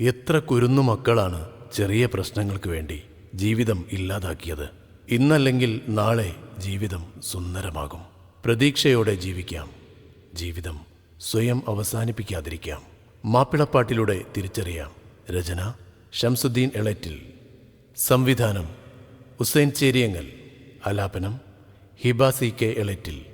എത്ര കുരുന്നു മക്കളാണ് ചെറിയ പ്രശ്നങ്ങൾക്ക് വേണ്ടി ജീവിതം ഇല്ലാതാക്കിയത്. ഇന്നല്ലെങ്കിൽ നാളെ ജീവിതം സുന്ദരമാകും. പ്രതീക്ഷയോടെ ജീവിക്കാം. ജീവിതം സ്വയം അവസാനിപ്പിക്കാതിരിക്കാം. മാപ്പിളപ്പാട്ടിലൂടെ തിരിച്ചറിയാം. രചന ഷംസുദ്ദീൻ എളറ്റിൽ. സംവിധാനം ഹുസൈൻ ചേരിയങ്ങൽ. ആലാപനം ഹിബ സി കെ എളറ്റിൽ.